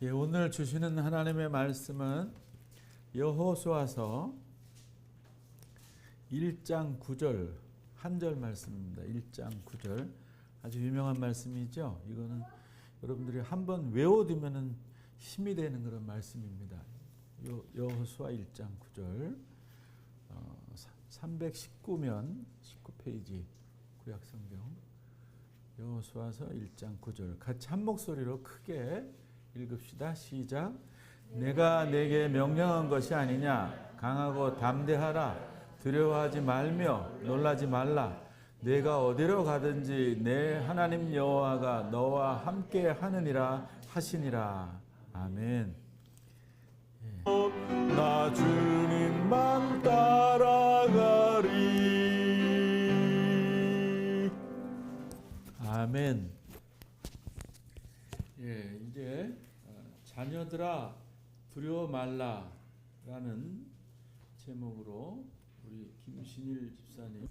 예, 오늘 주시는 하나님의 말씀은 여호수아서 1장 9절 한 절 말씀입니다. 1장 9절 아주 유명한 말씀이죠. 이거는 여러분들이 한번 외워두면은 힘이 되는 그런 말씀입니다. 여, 여호수아 1장 9절 어, 319면 19페이지 구약성경 여호수아서 1장 9절 같이 한 목소리로 크게 읽읍시다. 시작. 내가 내게 명령한 것이 아니냐 강하고 담대하라 두려워하지 말며 놀라지 말라 내가 어디로 가든지 내 하나님 여호와가 너와 함께 하느니라 하시니라 아멘. 예. 나 주님만 따라가리 아멘. 예, 이제 어, 자녀들아 두려워 말라라는 제목으로 우리 김신일 집사님.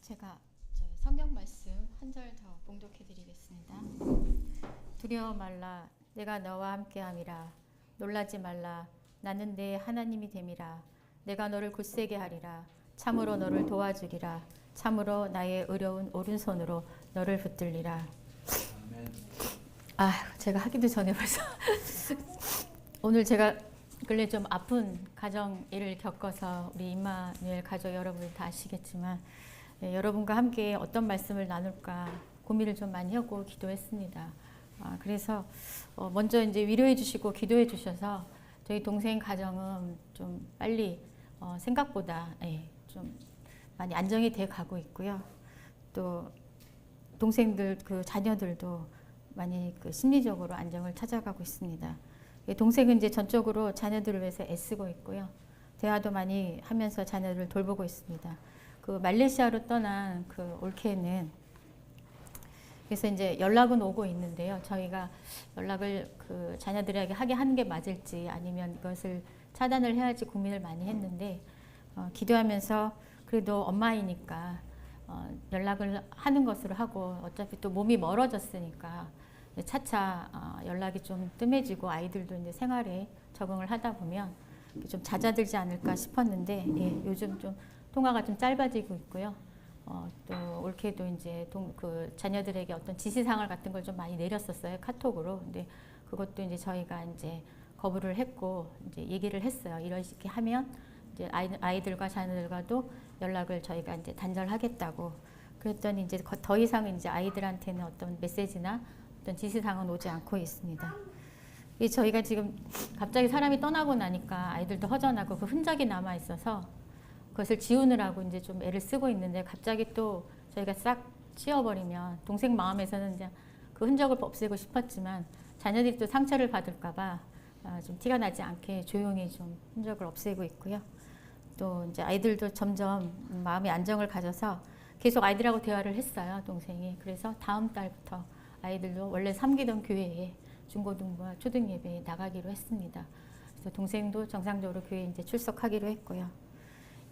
제가 성경 말씀 한 절 더 봉독해 드리겠습니다. 두려워 말라. 내가 너와 함께 함이라 놀라지 말라. 나는 내 하나님이 됨이라. 내가 너를 굳세게 하리라. 참으로 너를 도와주리라. 참으로 나의 의로운 오른손으로 너를 붙들리라. 아 제가 하기도 전에 벌써 오늘 제가 근래 좀 아픈 가정 일을 겪어서 우리 임마누엘 가족 여러분들 다 아시겠지만 예, 여러분과 함께 어떤 말씀을 나눌까 고민을 좀 많이 하고 기도했습니다. 아, 그래서 어, 먼저 이제 위로해 주시고 기도해 주셔서 저희 동생 가정은 좀 빨리 어, 생각보다 예, 좀 많이 안정이 돼 가고 있고요. 또 동생들 그 자녀들도 많이 그 심리적으로 안정을 찾아가고 있습니다. 예, 동생은 이제 전적으로 자녀들을 위해서 애쓰고 있고요. 대화도 많이 하면서 자녀들을 돌보고 있습니다. 그 말레이시아로 떠난 그 올케는 그래서 이제 연락은 오고 있는데요. 저희가 연락을 그 자녀들에게 하게 하는 게 맞을지 아니면 이것을 차단을 해야지 고민을 많이 했는데 어, 기도하면서 그래도 엄마이니까 어, 연락을 하는 것으로 하고 어차피 또 몸이 멀어졌으니까 차차 어, 연락이 좀 뜸해지고 아이들도 이제 생활에 적응을 하다 보면 좀 잦아들지 않을까 싶었는데 예, 요즘 좀 통화가 좀 짧아지고 있고요. 어, 또 올케도 이제 동, 그 자녀들에게 어떤 지시사항 같은 걸 좀 많이 내렸었어요 카톡으로. 근데 그것도 이제 저희가 이제 거부를 했고 이제 얘기를 했어요. 이렇게 하면 이제 아이, 아이들과 자녀들과도 연락을 저희가 이제 단절하겠다고. 그랬더니 이제 거- 더 이상 이제 아이들한테는 어떤 메시지나 어떤 지시사항은 오지 않고 있습니다. 이 저희가 지금 갑자기 사람이 떠나고 나니까 아이들도 허전하고 그 흔적이 남아 있어서 그것을 지우느라고 이제 좀 애를 쓰고 있는데 갑자기 또 저희가 싹 치워버리면 동생 마음에서는 이제 그 흔적을 없애고 싶었지만 자녀들이 또 상처를 받을까봐 아, 좀 티가 나지 않게 조용히 좀 흔적을 없애고 있고요. 또 이제 아이들도 점점 마음의 안정을 가져서 계속 아이들하고 대화를 했어요, 동생이. 그래서 다음 달부터 아이들도 원래 삼기던 교회에 중고등부와 초등 예배에 나가기로 했습니다. 그래서 동생도 정상적으로 교회에 이제 출석하기로 했고요.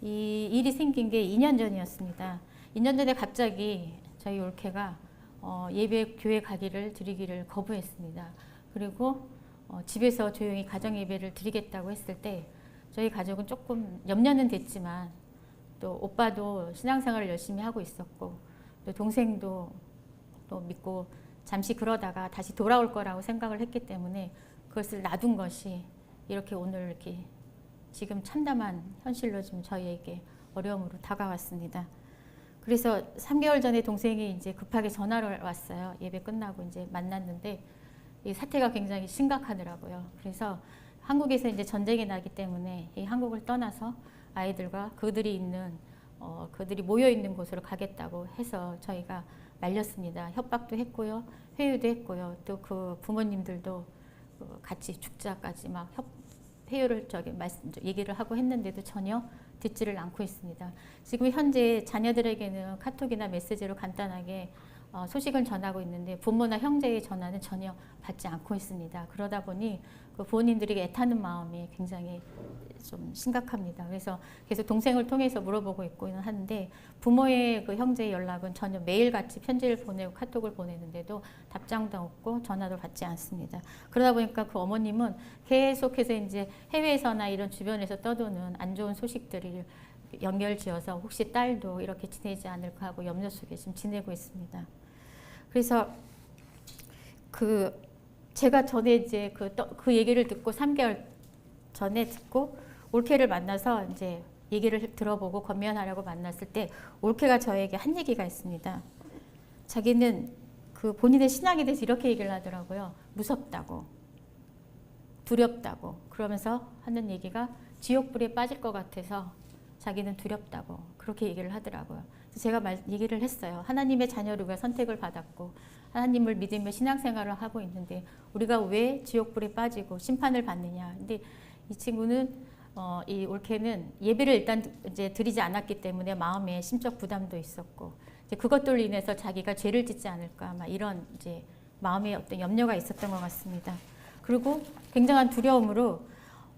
이 일이 생긴 게 2년 전이었습니다. 2년 전에 갑자기 저희 올케가 어, 예배 교회 가기를 드리기를 거부했습니다. 그리고 어, 집에서 조용히 가정 예배를 드리겠다고 했을 때 저희 가족은 조금 염려는 됐지만 또 오빠도 신앙생활을 열심히 하고 있었고 또 동생도 또 믿고 잠시 그러다가 다시 돌아올 거라고 생각을 했기 때문에 그것을 놔둔 것이 이렇게 오늘 이렇게 지금 참담한 현실로 지금 저희에게 어려움으로 다가왔습니다. 그래서 3개월 전에 동생이 이제 급하게 전화를 왔어요. 예배 끝나고 이제 만났는데 이 사태가 굉장히 심각하더라고요. 그래서 한국에서 이제 전쟁이 나기 때문에 이 한국을 떠나서 아이들과 그들이 있는 어, 그들이 모여 있는 곳으로 가겠다고 해서 저희가 말렸습니다. 협박도 했고요, 회유도 했고요. 또 그 부모님들도 그 같이 죽자까지 막 협, 회유를 저기 말씀 얘기를 하고 했는데도 전혀 듣지를 않고 있습니다. 지금 현재 자녀들에게는 카톡이나 메시지로 간단하게 어, 소식을 전하고 있는데 부모나 형제의 전화는 전혀 받지 않고 있습니다. 그러다 보니 그 부모님들에게 애타는 마음이 굉장히 좀 심각합니다. 그래서 계속 동생을 통해서 물어보고 있고는 하는데 부모의 그 형제의 연락은 전혀 매일같이 편지를 보내고 카톡을 보내는데도 답장도 없고 전화도 받지 않습니다. 그러다 보니까 그 어머님은 계속해서 이제 해외에서나 이런 주변에서 떠도는 안 좋은 소식들을 연결지어서 혹시 딸도 이렇게 지내지 않을까 하고 염려 속에 지금 지내고 있습니다. 그래서 그 제가 전에 이제 그, 떠- 그 얘기를 듣고 3개월 전에 듣고 올케를 만나서 이제 얘기를 들어보고 건면하라고 만났을 때 올케가 저에게 한 얘기가 있습니다. 자기는 그 본인의 신앙에 대해서 이렇게 얘기를 하더라고요. 무섭다고, 두렵다고 그러면서 하는 얘기가 지옥불에 빠질 것 같아서 자기는 두렵다고 그렇게 얘기를 하더라고요. 그래서 제가 말, 얘기를 했어요. 하나님의 자녀로 우리가 선택을 받았고 하나님을 믿으며 신앙생활을 하고 있는데 우리가 왜 지옥불에 빠지고 심판을 받느냐. 근데 이 친구는 어, 이 올케는 예배를 일단 이제 드리지 않았기 때문에 마음에 심적 부담도 있었고 이제 그것들로 인해서 자기가 죄를 짓지 않을까 막 이런 이제 마음에 어떤 염려가 있었던 것 같습니다. 그리고 굉장한 두려움으로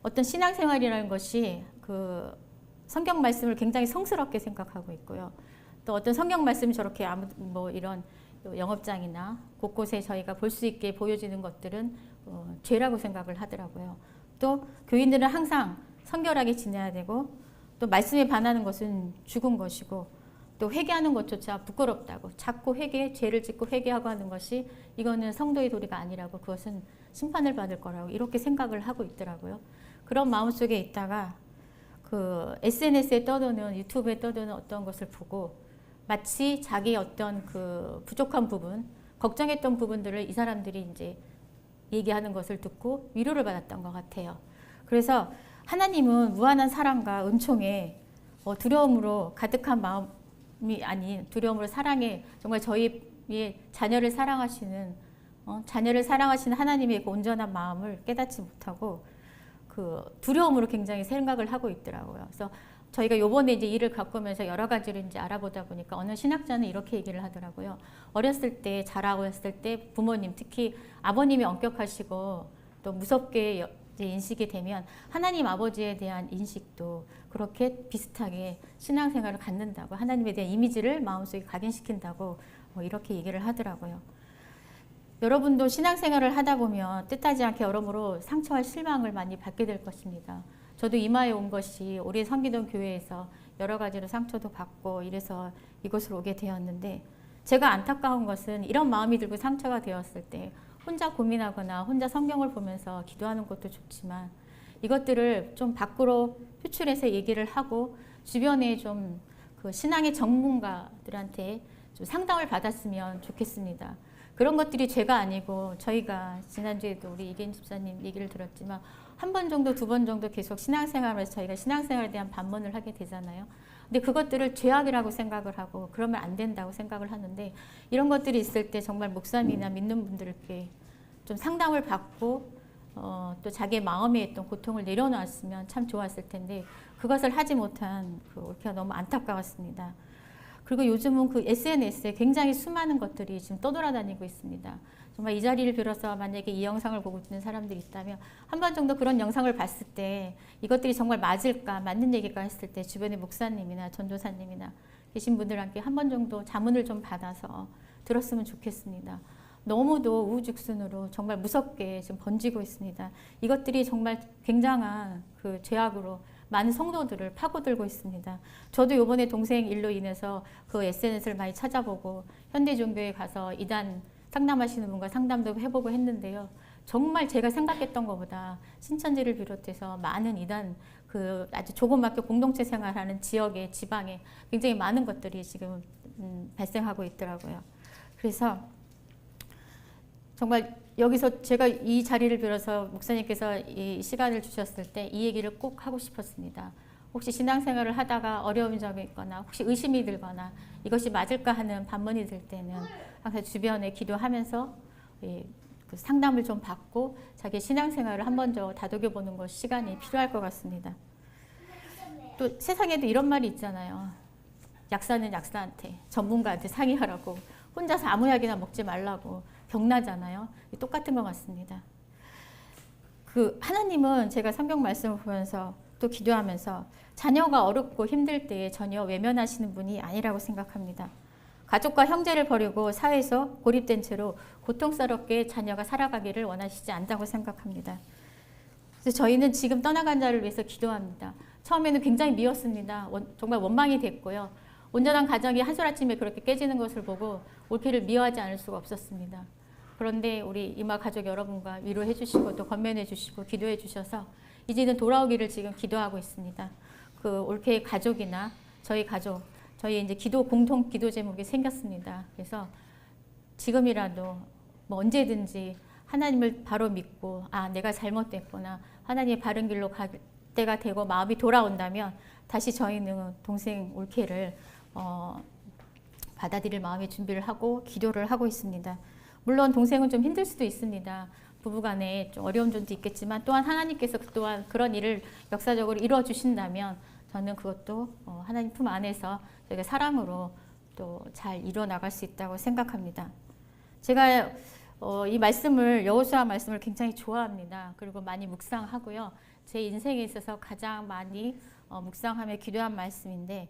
어떤 신앙생활이라는 것이 그 성경 말씀을 굉장히 성스럽게 생각하고 있고요. 또 어떤 성경 말씀 저렇게 아무 뭐 이런 영업장이나 곳곳에 저희가 볼 수 있게 보여지는 것들은 어, 죄라고 생각을 하더라고요. 또 교인들은 항상 성결하게 지내야 되고 또 말씀에 반하는 것은 죽은 것이고 또 회개하는 것조차 부끄럽다고 자꾸 회개 죄를 짓고 회개하고 하는 것이 이거는 성도의 도리가 아니라고 그것은 심판을 받을 거라고 이렇게 생각을 하고 있더라고요. 그런 마음속에 있다가 그 SNS에 떠도는 유튜브에 떠도는 어떤 것을 보고 마치 자기 어떤 그 부족한 부분, 걱정했던 부분들을 이 사람들이 이제 얘기하는 것을 듣고 위로를 받았던 것 같아요. 그래서 하나님은 무한한 사랑과 은총에 어, 두려움으로 가득한 마음이 아닌 두려움으로 사랑에 정말 저희의 자녀를 사랑하시는 어, 자녀를 사랑하시는 하나님의 그 온전한 마음을 깨닫지 못하고 그 두려움으로 굉장히 생각을 하고 있더라고요. 그래서 저희가 요번에 이제 일을 겪으면서 여러 가지를 이제 알아보다 보니까 어느 신학자는 이렇게 얘기를 하더라고요. 어렸을 때 자라고 했을 때 부모님 특히 아버님이 엄격하시고 또 무섭게 인식이 되면 하나님 아버지에 대한 인식도 그렇게 비슷하게 신앙생활을 갖는다고 하나님에 대한 이미지를 마음속에 각인시킨다고 뭐 이렇게 얘기를 하더라고요. 여러분도 신앙생활을 하다 보면 뜻하지 않게 여러모로 상처와 실망을 많이 받게 될 것입니다. 저도 이마에 온 것이 오래 섬기던 교회에서 여러 가지로 상처도 받고 이래서 이곳으로 오게 되었는데 제가 안타까운 것은 이런 마음이 들고 상처가 되었을 때 혼자 고민하거나 혼자 성경을 보면서 기도하는 것도 좋지만 이것들을 좀 밖으로 표출해서 얘기를 하고 주변에 좀 그 신앙의 전문가들한테 좀 상담을 받았으면 좋겠습니다. 그런 것들이 죄가 아니고 저희가 지난주에도 우리 이계인 집사님 얘기를 들었지만 한 번 정도 두 번 정도 계속 신앙생활에서 저희가 신앙생활에 대한 반문을 하게 되잖아요. 근데 그것들을 죄악이라고 생각을 하고 그러면 안 된다고 생각을 하는데 이런 것들이 있을 때 정말 목사님이나 믿는 분들께 좀 상담을 받고 어, 또 자기의 마음에 있던 고통을 내려놨으면 참 좋았을 텐데 그것을 하지 못한 그 올케가 너무 안타까웠습니다. 그리고 요즘은 그 SNS에 굉장히 수많은 것들이 지금 떠돌아다니고 있습니다. 정말 이 자리를 빌어서 만약에 이 영상을 보고 있는 사람들이 있다면 한 번 정도 그런 영상을 봤을 때 이것들이 정말 맞을까 맞는 얘기가 했을 때 주변에 목사님이나 전도사님이나 계신 분들한테 한 번 정도 자문을 좀 받아서 들었으면 좋겠습니다. 너무도 우후죽순으로 정말 무섭게 지금 번지고 있습니다. 이것들이 정말 굉장한 그 죄악으로 많은 성도들을 파고들고 있습니다. 저도 이번에 동생 일로 인해서 그 SNS를 많이 찾아보고 현대종교에 가서 이단 상담하시는 분과 상담도 해보고 했는데요. 정말 제가 생각했던 것보다 신천지를 비롯해서 많은 이단 그 아주 조그맣게 공동체 생활하는 지역에 지방에 굉장히 많은 것들이 지금 음, 발생하고 있더라고요. 그래서 정말 여기서 제가 이 자리를 빌어서 목사님께서 이 시간을 주셨을 때 이 얘기를 꼭 하고 싶었습니다. 혹시 신앙생활을 하다가 어려운 점이 있거나 혹시 의심이 들거나 이것이 맞을까 하는 반문이 들 때는 항상 주변에 기도하면서 이, 그 상담을 좀 받고 자기 신앙생활을 한 번 더 다독여 보는 것 시간이 필요할 것 같습니다. 또 세상에도 이런 말이 있잖아요. 약사는 약사한테 전문가한테 상의하라고 혼자서 아무 약이나 먹지 말라고 병나잖아요. 똑같은 것 같습니다. 그 하나님은 제가 성경 말씀을 보면서 또 기도하면서 자녀가 어렵고 힘들 때에 전혀 외면하시는 분이 아니라고 생각합니다. 가족과 형제를 버리고 사회에서 고립된 채로 고통스럽게 자녀가 살아가기를 원하시지 않다고 생각합니다. 그래서 저희는 지금 떠나간 자를 위해서 기도합니다. 처음에는 굉장히 미웠습니다. 원- 정말 원망이 됐고요. 온전한 가정이 한솔아침에 그렇게 깨지는 것을 보고 올케를 미워하지 않을 수가 없었습니다. 그런데 우리 이마 가족 여러분과 위로해 주시고 또 건면해 주시고 기도해 주셔서 이제는 돌아오기를 지금 기도하고 있습니다. 그 올케 가족이나 저희 가족, 저희 이제 기도 공통 기도 제목이 생겼습니다. 그래서 지금이라도 뭐 언제든지 하나님을 바로 믿고 아 내가 잘못됐구나 하나님의 바른 길로 갈 때가 되고 마음이 돌아온다면 다시 저희는 동생 올케를 어, 받아들일 마음의 준비를 하고 기도를 하고 있습니다. 물론 동생은 좀 힘들 수도 있습니다. 부부간에 좀 어려운 점도 있겠지만 또한 하나님께서 또한 그런 일을 역사적으로 이루어 주신다면 저는 그것도 어, 하나님 품 안에서 저희가 사랑으로 또 잘 이루어 나갈 수 있다고 생각합니다. 제가 어, 이 말씀을 여호수아 말씀을 굉장히 좋아합니다. 그리고 많이 묵상하고요. 제 인생에 있어서 가장 많이 어, 묵상하며 기도한 말씀인데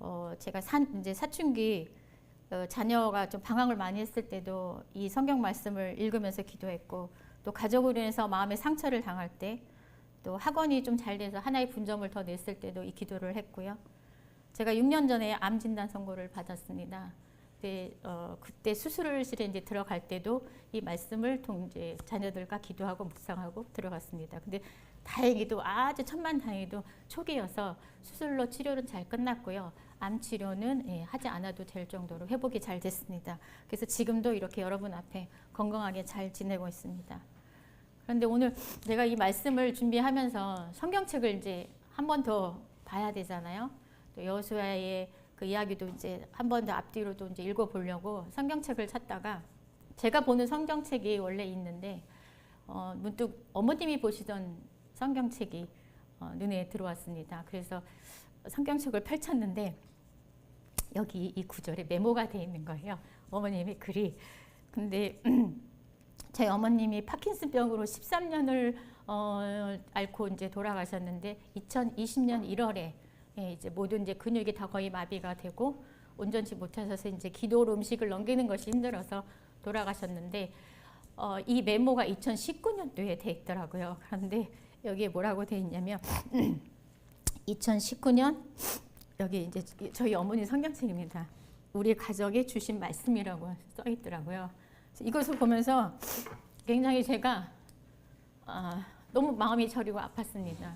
어, 제가 산, 이제 사춘기 어, 자녀가 좀 방황을 많이 했을 때도 이 성경 말씀을 읽으면서 기도했고 또 가족으로 인해서 마음의 상처를 당할 때 또 학원이 좀 잘 돼서 하나의 분점을 더 냈을 때도 이 기도를 했고요. 제가 6년 전에 암 진단 선고를 받았습니다. 그때, 어, 그때 수술실에 이제 들어갈 때도 이 말씀을 통 이제 자녀들과 기도하고 묵상하고 들어갔습니다. 근데 다행히도 아주 천만 다행히도 초기여서 수술로 치료는 잘 끝났고요. 암 치료는 예, 하지 않아도 될 정도로 회복이 잘 됐습니다. 그래서 지금도 이렇게 여러분 앞에 건강하게 잘 지내고 있습니다. 그런데 오늘 제가 이 말씀을 준비하면서 성경책을 이제 한 번 더 봐야 되잖아요. 또 여호수아의 그 이야기도 이제 한 번 더 앞뒤로도 이제 읽어 보려고 성경책을 찾다가 제가 보는 성경책이 원래 있는데 어, 문득 어머님이 보시던 성경책이 어, 눈에 들어왔습니다. 그래서 성경책을 펼쳤는데 여기 이 구절에 메모가 돼 있는 거예요. 어머님의 글이. 근데 저희 어머님이 파킨슨병으로 13년을 어, 앓고 이제 돌아가셨는데 2020년 1월에 예, 이제 모든 이제 근육이 다 거의 마비가 되고 온전치 못하셔서 이제 기도로 음식을 넘기는 것이 힘들어서 돌아가셨는데 어, 이 메모가 2019년도에 돼 있더라고요. 그런데 여기에 뭐라고 돼 있냐면 2019년 여기 이제 저희 어머니 성경책입니다. 우리 가족에 주신 말씀이라고 써 있더라고요. 이것을 보면서 굉장히 제가 아, 너무 마음이 저리고 아팠습니다.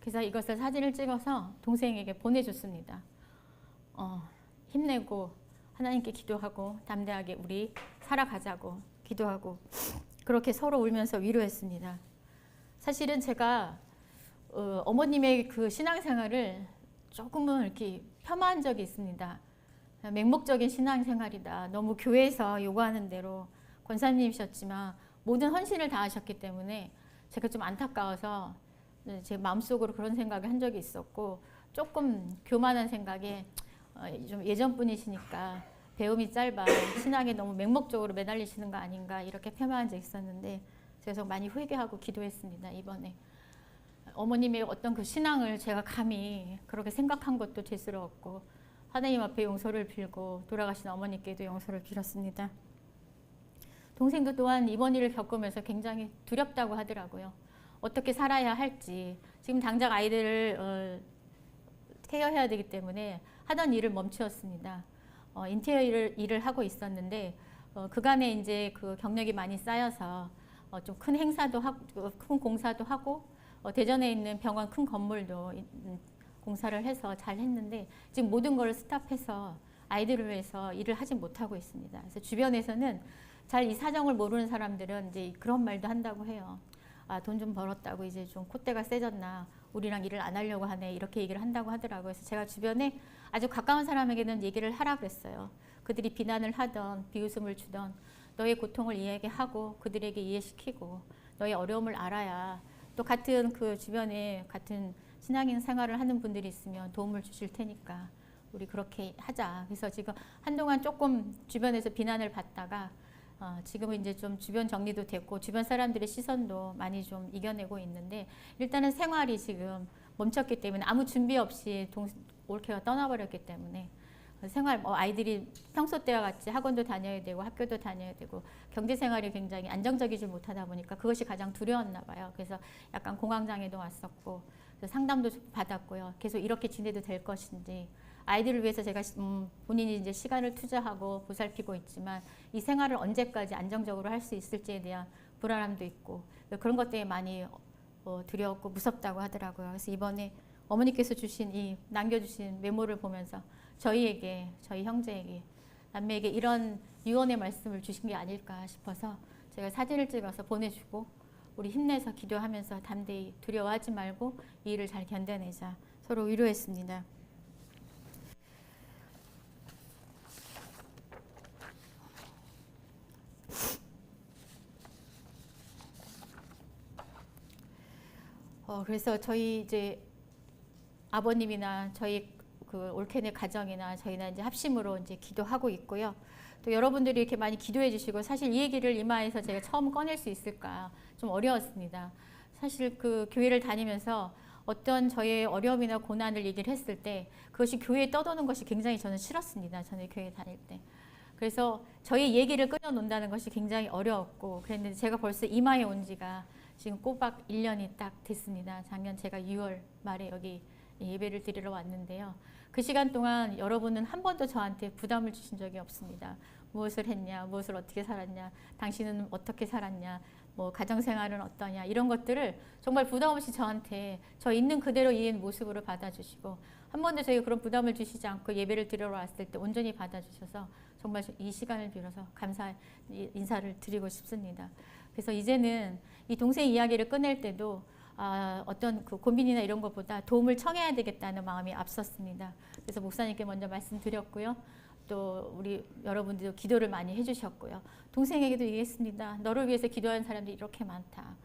그래서 이것을 사진을 찍어서 동생에게 보내줬습니다. 어, 힘내고 하나님께 기도하고 담대하게 우리 살아가자고 기도하고 그렇게 서로 울면서 위로했습니다. 사실은 제가 어, 어머님의 그 신앙생활을 조금은 이렇게 폄하한 적이 있습니다. 맹목적인 신앙생활이다. 너무 교회에서 요구하는 대로 권사님이셨지만 모든 헌신을 다하셨기 때문에 제가 좀 안타까워서 네, 제 마음속으로 그런 생각을 한 적이 있었고 조금 교만한 생각에 어, 좀 예전 분이시니까 배움이 짧아 신앙에 너무 맹목적으로 매달리시는 거 아닌가 이렇게 폄하한 적이 있었는데 그래서 많이 회개하고 기도했습니다 이번에 어머님의 어떤 그 신앙을 제가 감히 그렇게 생각한 것도 죄스러웠고 하나님 앞에 용서를 빌고 돌아가신 어머니께도 용서를 빌었습니다. 동생도 또한 이번 일을 겪으면서 굉장히 두렵다고 하더라고요. 어떻게 살아야 할지 지금 당장 아이들을 어, 케어해야 되기 때문에 하던 일을 멈추었습니다. 어, 인테리어 일을, 일을 하고 있었는데 어, 그간에 이제 그 경력이 많이 쌓여서 어, 좀 큰 행사도 하고 어, 큰 공사도 하고 어, 대전에 있는 병원 큰 건물도 음, 공사를 해서 잘 했는데 지금 모든 걸 스탑해서 아이들을 위해서 일을 하지 못하고 있습니다. 그래서 주변에서는 잘 이 사정을 모르는 사람들은 이제 그런 말도 한다고 해요. 아, 돈 좀 벌었다고 이제 좀 콧대가 세졌나. 우리랑 일을 안 하려고 하네. 이렇게 얘기를 한다고 하더라고요. 그래서 제가 주변에 아주 가까운 사람에게는 얘기를 하라 그랬어요. 그들이 비난을 하던 비웃음을 주던 너의 고통을 이야기하고 그들에게 이해시키고 너의 어려움을 알아야 또 같은 그 주변에 같은 신앙인 생활을 하는 분들이 있으면 도움을 주실 테니까 우리 그렇게 하자. 그래서 지금 한동안 조금 주변에서 비난을 받다가 어, 지금은 이제 좀 주변 정리도 됐고 주변 사람들의 시선도 많이 좀 이겨내고 있는데 일단은 생활이 지금 멈췄기 때문에 아무 준비 없이 동, 올케가 떠나버렸기 때문에 생활 뭐 아이들이 평소 때와 같이 학원도 다녀야 되고 학교도 다녀야 되고 경제 생활이 굉장히 안정적이지 못하다 보니까 그것이 가장 두려웠나 봐요. 그래서 약간 공황장애도 왔었고 상담도 좀 받았고요. 계속 이렇게 지내도 될 것인지 아이들을 위해서 제가 시- 음, 본인이 이제 시간을 투자하고 보살피고 있지만 이 생활을 언제까지 안정적으로 할 수 있을지에 대한 불안함도 있고 그런 것 때문에 많이 어, 두려웠고 무섭다고 하더라고요. 그래서 이번에 어머니께서 주신 이 남겨주신 메모를 보면서 저희에게 저희 형제에게 남매에게 이런 유언의 말씀을 주신 게 아닐까 싶어서 제가 사진을 찍어서 보내주고 우리 힘내서 기도하면서 담대히 두려워하지 말고 이 일을 잘 견뎌내자 서로 위로했습니다. 어, 그래서 저희 이제 아버님이나 저희 그 올케네 가정이나 저희나 이제 합심으로 이제 기도하고 있고요. 또 여러분들이 이렇게 많이 기도해 주시고 사실 이 얘기를 이마에서 제가 처음 꺼낼 수 있을까 좀 어려웠습니다. 사실 그 교회를 다니면서 어떤 저의 어려움이나 고난을 얘기를 했을 때 그것이 교회에 떠도는 것이 굉장히 저는 싫었습니다. 저는 교회 다닐 때. 그래서 저의 얘기를 끊어놓는다는 것이 굉장히 어려웠고 그랬는데 제가 벌써 이마에 온 지가 지금 꼬박 1년이 딱 됐습니다. 작년 제가 6월 말에 여기 예배를 드리러 왔는데요. 그 시간 동안 여러분은 한 번도 저한테 부담을 주신 적이 없습니다. 무엇을 했냐, 무엇을 어떻게 살았냐, 당신은 어떻게 살았냐, 뭐 가정 생활은 어떠냐 이런 것들을 정말 부담 없이 저한테 저 있는 그대로 이인 모습으로 받아주시고 한 번도 저희가 그런 부담을 주시지 않고 예배를 드리러 왔을 때 온전히 받아주셔서 정말 이 시간을 빌어서 감사 인사를 드리고 싶습니다. 그래서 이제는 이 동생 이야기를 꺼낼 때도 아, 어떤 그 고민이나 이런 것보다 도움을 청해야 되겠다는 마음이 앞섰습니다. 그래서 목사님께 먼저 말씀드렸고요. 또 우리 여러분들도 기도를 많이 해주셨고요. 동생에게도 얘기했습니다. 너를 위해서 기도하는 사람들이 이렇게 많다.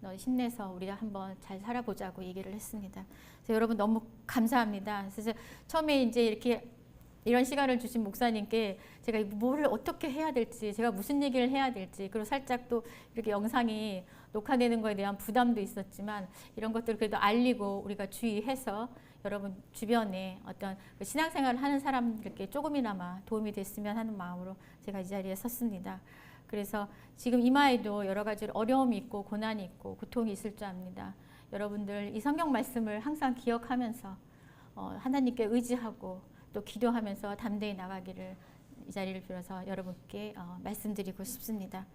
너 힘내서 우리가 한번 잘 살아보자고 얘기를 했습니다. 그래서 여러분 너무 감사합니다. 그래서 처음에 이제 이렇게 이런 시간을 주신 목사님께 제가 뭘 어떻게 해야 될지, 제가 무슨 얘기를 해야 될지, 그리고 살짝 또 이렇게 영상이 녹화되는 거에 대한 부담도 있었지만 이런 것들을 그래도 알리고 우리가 주의해서 여러분 주변에 어떤 그 신앙생활을 하는 사람들께 조금이나마 도움이 됐으면 하는 마음으로 제가 이 자리에 섰습니다. 그래서 지금 이마에도 여러 가지 어려움이 있고 고난이 있고 고통이 있을 줄 압니다. 여러분들 이 성경 말씀을 항상 기억하면서 어, 하나님께 의지하고 또 기도하면서 담대히 나가기를 이 자리를 빌어서 여러분께 어, 말씀드리고 싶습니다.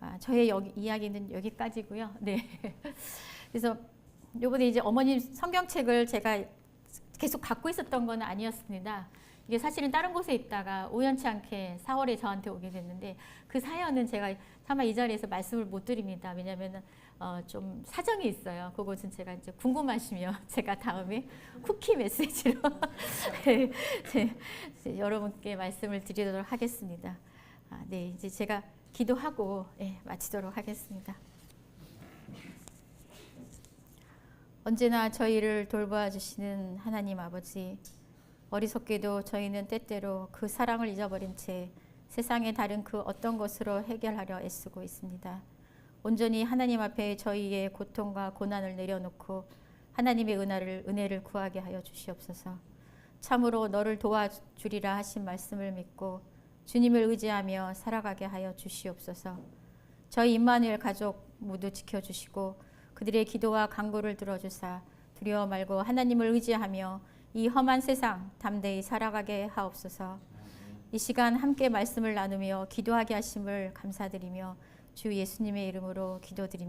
아, 저의 여기, 이야기는 여기까지고요. 네. 그래서 요번에 이제 어머님 성경책을 제가 계속 갖고 있었던 건 아니었습니다. 이게 사실은 다른 곳에 있다가 우연치 않게 4월에 저한테 오게 됐는데 그 사연은 제가 차마 이 자리에서 말씀을 못 드립니다. 왜냐하면 어, 좀 사정이 있어요. 그것은 제가 이제 궁금하시면 제가 다음에 쿠키 메시지로 네, 네, 여러분께 말씀을 드리도록 하겠습니다. 아, 네, 이제 제가 기도하고 예, 마치도록 하겠습니다. 언제나 저희를 돌보아 주시는 하나님 아버지, 어리석게도 저희는 때때로 그 사랑을 잊어버린 채 세상의 다른 그 어떤 것으로 해결하려 애쓰고 있습니다. 온전히 하나님 앞에 저희의 고통과 고난을 내려놓고 하나님의 은혜를, 은혜를 구하게 하여 주시옵소서. 참으로 너를 도와주리라 하신 말씀을 믿고 주님을 의지하며 살아가게 하여 주시옵소서. 저희 임마누엘 가족 모두 지켜주시고 그들의 기도와 간구를 들어주사 두려워 말고 하나님을 의지하며 이 험한 세상 담대히 살아가게 하옵소서. 이 시간 함께 말씀을 나누며 기도하게 하심을 감사드리며 주 예수님의 이름으로 기도드립니다.